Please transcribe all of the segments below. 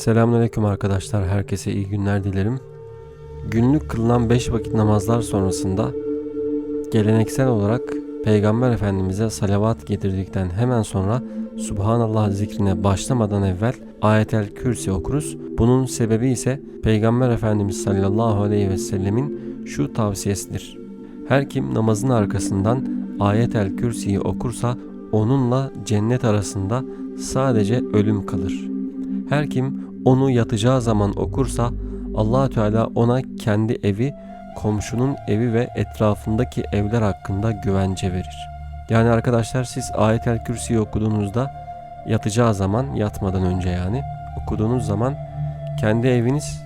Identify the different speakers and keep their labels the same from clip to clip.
Speaker 1: Selamünaleyküm arkadaşlar. Herkese iyi günler dilerim. Günlük kılınan 5 vakit namazlar sonrasında geleneksel olarak Peygamber Efendimiz'e salavat getirdikten hemen sonra Subhanallah zikrine başlamadan evvel Ayetel Kürsi okuruz. Bunun sebebi ise Peygamber Efendimiz sallallahu aleyhi ve sellemin şu tavsiyesidir. Her kim namazın arkasından Ayetel Kürsi'yi okursa onunla cennet arasında sadece ölüm kalır. Her kim onu yatacağı zaman okursa allah Teala ona kendi evi, komşunun evi ve etrafındaki evler hakkında güvence verir. Yani arkadaşlar siz Ayetel Kürsi'yi okuduğunuzda yatacağı zaman, yatmadan önce yani okuduğunuz zaman kendi eviniz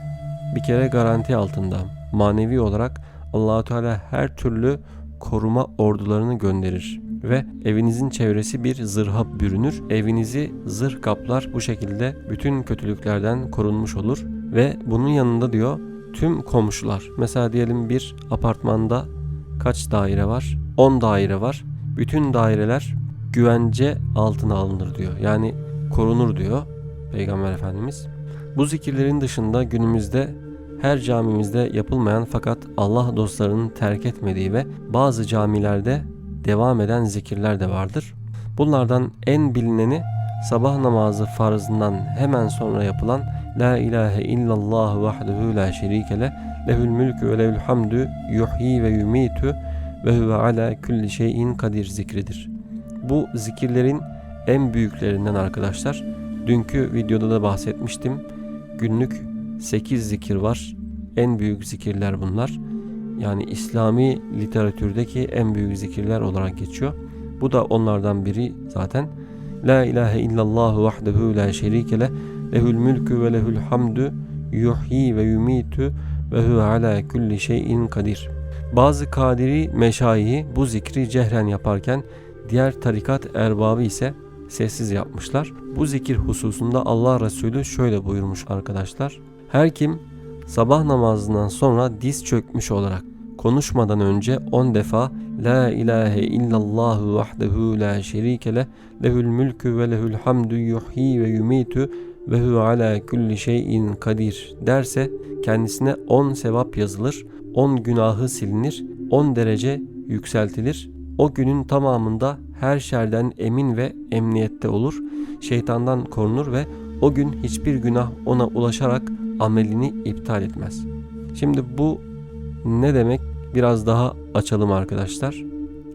Speaker 1: bir kere garanti altında. Manevi olarak allah Teala her türlü koruma ordularını gönderir ve evinizin çevresi bir zırha bürünür. Evinizi zırh kaplar bu şekilde bütün kötülüklerden korunmuş olur ve bunun yanında diyor tüm komşular mesela diyelim bir apartmanda kaç daire var? 10 daire var. Bütün daireler güvence altına alınır diyor. Yani korunur diyor Peygamber Efendimiz. Bu zikirlerin dışında günümüzde her camimizde yapılmayan fakat Allah dostlarının terk etmediği ve bazı camilerde devam eden zikirler de vardır. Bunlardan en bilineni sabah namazı farzından hemen sonra yapılan La ilahe illallah vahdehu la şerike le lehül mülkü ve lehül hamdü yuhyi ve yumitu ve huve ala kulli şeyin kadir zikridir. Bu zikirlerin en büyüklerinden arkadaşlar. Dünkü videoda da bahsetmiştim. Günlük 8 zikir var. En büyük zikirler bunlar. Yani İslami literatürdeki en büyük zikirler olarak geçiyor. Bu da onlardan biri zaten. La ilahe illallah vahdehu la şerike le lehül mülkü ve lehül hamdü yuhyi ve yumitu ve huve ala kulli şeyin kadir. Bazı kadiri meşayihi bu zikri cehren yaparken diğer tarikat erbabı ise sessiz yapmışlar. Bu zikir hususunda Allah Resulü şöyle buyurmuş arkadaşlar. Her kim sabah namazından sonra diz çökmüş olarak konuşmadan önce 10 defa La ilahe illallah vahdehu la şerike leh lehül mülkü ve lehül hamdü yuhyi ve yumitu ve huve ala kulli şeyin kadir derse kendisine 10 sevap yazılır, 10 günahı silinir, 10 derece yükseltilir. O günün tamamında her şerden emin ve emniyette olur, şeytandan korunur ve o gün hiçbir günah ona ulaşarak amelini iptal etmez. Şimdi bu ne demek? Biraz daha açalım arkadaşlar.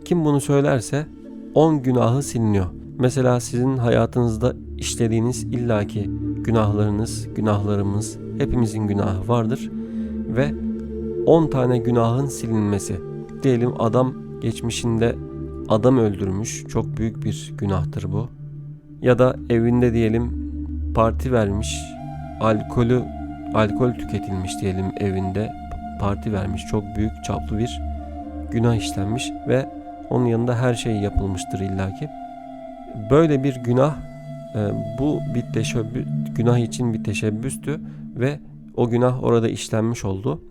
Speaker 1: Kim bunu söylerse 10 günahı siliniyor. Mesela sizin hayatınızda işlediğiniz illaki günahlarınız, günahlarımız, hepimizin günahı vardır ve 10 tane günahın silinmesi. Diyelim adam geçmişinde adam öldürmüş. Çok büyük bir günahtır bu. Ya da evinde diyelim parti vermiş. Alkolü alkol tüketilmiş diyelim evinde parti vermiş. Çok büyük çaplı bir günah işlenmiş ve onun yanında her şey yapılmıştır illaki. Böyle bir günah e, bu bir teşebbüs, günah için bir teşebbüstü ve o günah orada işlenmiş oldu.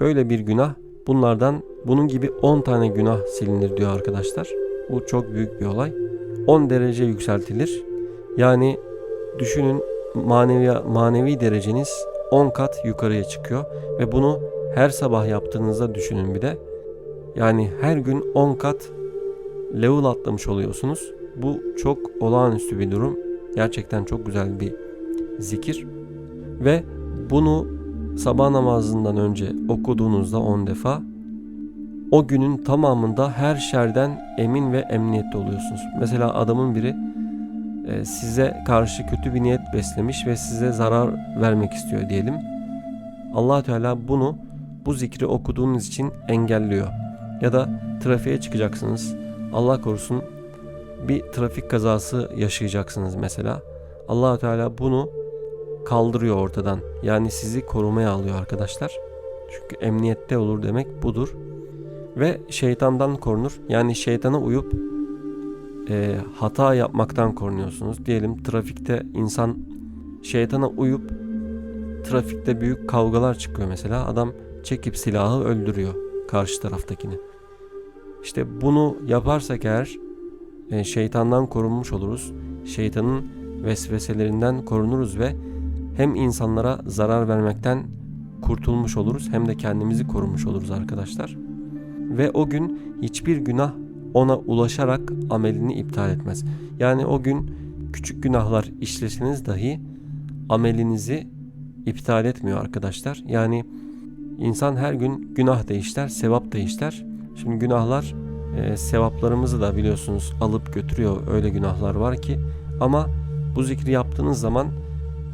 Speaker 1: Böyle bir günah bunlardan bunun gibi 10 tane günah silinir diyor arkadaşlar. Bu çok büyük bir olay. 10 derece yükseltilir. Yani düşünün manevi manevi dereceniz 10 kat yukarıya çıkıyor ve bunu her sabah yaptığınızda düşünün bir de. Yani her gün 10 kat level atlamış oluyorsunuz. Bu çok olağanüstü bir durum. Gerçekten çok güzel bir zikir. Ve bunu sabah namazından önce okuduğunuzda 10 defa o günün tamamında her şerden emin ve emniyette oluyorsunuz. Mesela adamın biri size karşı kötü bir niyet beslemiş ve size zarar vermek istiyor diyelim. Allah Teala bunu bu zikri okuduğunuz için engelliyor. Ya da trafiğe çıkacaksınız. Allah korusun bir trafik kazası yaşayacaksınız mesela. allah Teala bunu kaldırıyor ortadan. Yani sizi korumaya alıyor arkadaşlar. Çünkü emniyette olur demek budur. Ve şeytandan korunur. Yani şeytana uyup e, hata yapmaktan korunuyorsunuz. Diyelim trafikte insan şeytana uyup trafikte büyük kavgalar çıkıyor mesela. Adam çekip silahı öldürüyor karşı taraftakini. İşte bunu yaparsak eğer e, şeytandan korunmuş oluruz. Şeytanın vesveselerinden korunuruz ve hem insanlara zarar vermekten kurtulmuş oluruz hem de kendimizi korumuş oluruz arkadaşlar. Ve o gün hiçbir günah ona ulaşarak amelini iptal etmez. Yani o gün küçük günahlar işleseniz dahi amelinizi iptal etmiyor arkadaşlar. Yani insan her gün günah da işler, sevap da işler. Şimdi günahlar e, sevaplarımızı da biliyorsunuz alıp götürüyor. Öyle günahlar var ki ama bu zikri yaptığınız zaman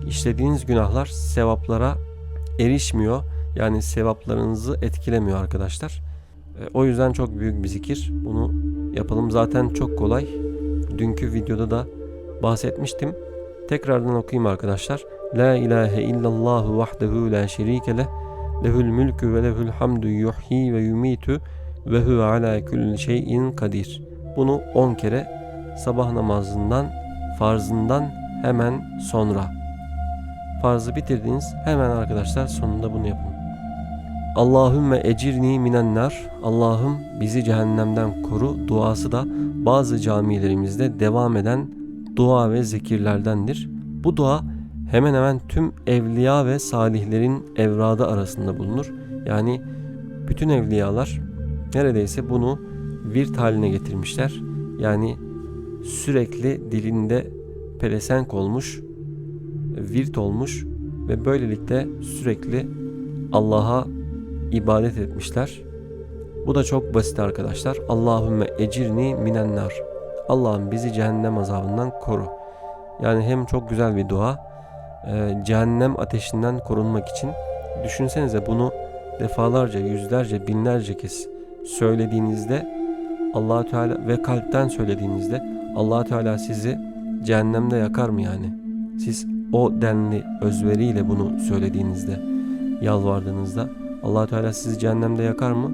Speaker 1: işlediğiniz günahlar sevaplara erişmiyor. Yani sevaplarınızı etkilemiyor arkadaşlar. E, o yüzden çok büyük bir zikir. Bunu yapalım. Zaten çok kolay. Dünkü videoda da bahsetmiştim. Tekrardan okuyayım arkadaşlar. La ilahe illallah vahdehu la şerike leh. Lehül mülkü ve lehül hamdu yuhyi ve yumitu ve huve ala kulli şeyin kadir. Bunu 10 kere sabah namazından farzından hemen sonra. Farzı bitirdiğiniz hemen arkadaşlar sonunda bunu yapın. Allahümme ecirni minen nar. Allah'ım bizi cehennemden koru duası da bazı camilerimizde devam eden dua ve zikirlerdendir. Bu dua hemen hemen tüm evliya ve salihlerin evradı arasında bulunur. Yani bütün evliyalar neredeyse bunu virt haline getirmişler. Yani sürekli dilinde pelesenk olmuş, virt olmuş ve böylelikle sürekli Allah'a ibadet etmişler. Bu da çok basit arkadaşlar. Allahümme ecirni minennar. Allah'ım bizi cehennem azabından koru. Yani hem çok güzel bir dua, e, cehennem ateşinden korunmak için düşünsenize bunu defalarca, yüzlerce, binlerce kez söylediğinizde allah Teala ve kalpten söylediğinizde allah Teala sizi cehennemde yakar mı yani? Siz o denli özveriyle bunu söylediğinizde, yalvardığınızda allah Teala sizi cehennemde yakar mı?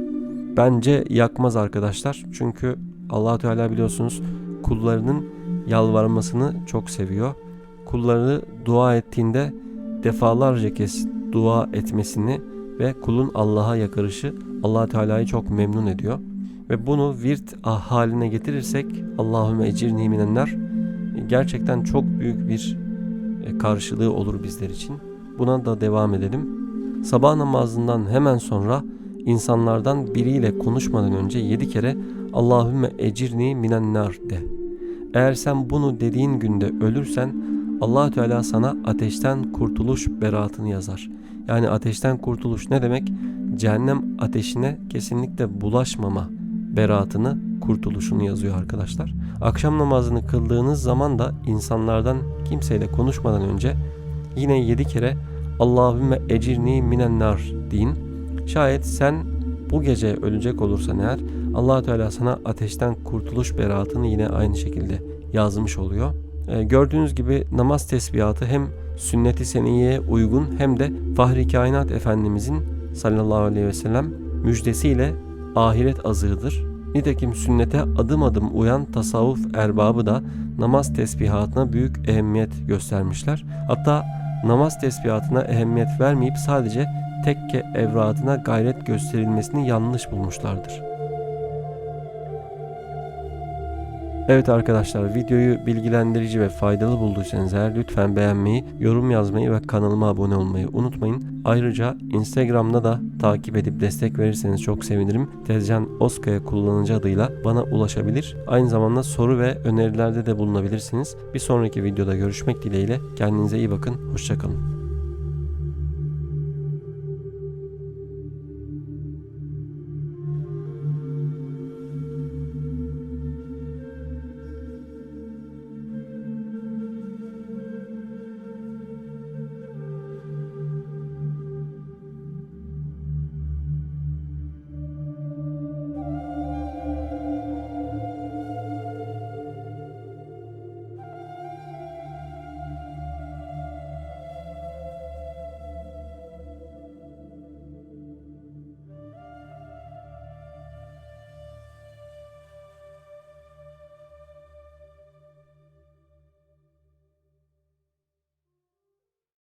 Speaker 1: Bence yakmaz arkadaşlar. Çünkü allah Teala biliyorsunuz kullarının yalvarmasını çok seviyor. Kulları dua ettiğinde defalarca kez dua etmesini ve kulun Allah'a yakarışı allah Teala'yı çok memnun ediyor. Ve bunu virt haline getirirsek Allahümme ecirni minenler gerçekten çok büyük bir e, karşılığı olur bizler için. Buna da devam edelim. Sabah namazından hemen sonra insanlardan biriyle konuşmadan önce yedi kere Allahümme ecirni minennar de. Eğer sen bunu dediğin günde ölürsen allah Teala sana ateşten kurtuluş beraatını yazar. Yani ateşten kurtuluş ne demek? Cehennem ateşine kesinlikle bulaşmama beraatını, kurtuluşunu yazıyor arkadaşlar. Akşam namazını kıldığınız zaman da insanlardan kimseyle konuşmadan önce yine yedi kere Allahümme ecirni minennar deyin. Şayet sen bu gece ölecek olursan eğer allah Teala sana ateşten kurtuluş beraatını yine aynı şekilde yazmış oluyor. Ee, gördüğünüz gibi namaz tesbihatı hem sünnet-i seniyeye uygun hem de Fahri Kainat Efendimizin sallallahu aleyhi ve sellem müjdesiyle ahiret azığıdır. Nitekim sünnete adım adım uyan tasavvuf erbabı da namaz tesbihatına büyük ehemmiyet göstermişler. Hatta namaz tesbihatına ehemmiyet vermeyip sadece tekke evradına gayret gösterilmesini yanlış bulmuşlardır. Evet arkadaşlar videoyu bilgilendirici ve faydalı bulduysanız eğer lütfen beğenmeyi, yorum yazmayı ve kanalıma abone olmayı unutmayın. Ayrıca Instagram'da da takip edip destek verirseniz çok sevinirim. Tezcan Oskaya kullanıcı adıyla bana ulaşabilir. Aynı zamanda soru ve önerilerde de bulunabilirsiniz. Bir sonraki videoda görüşmek dileğiyle. Kendinize iyi bakın. Hoşçakalın.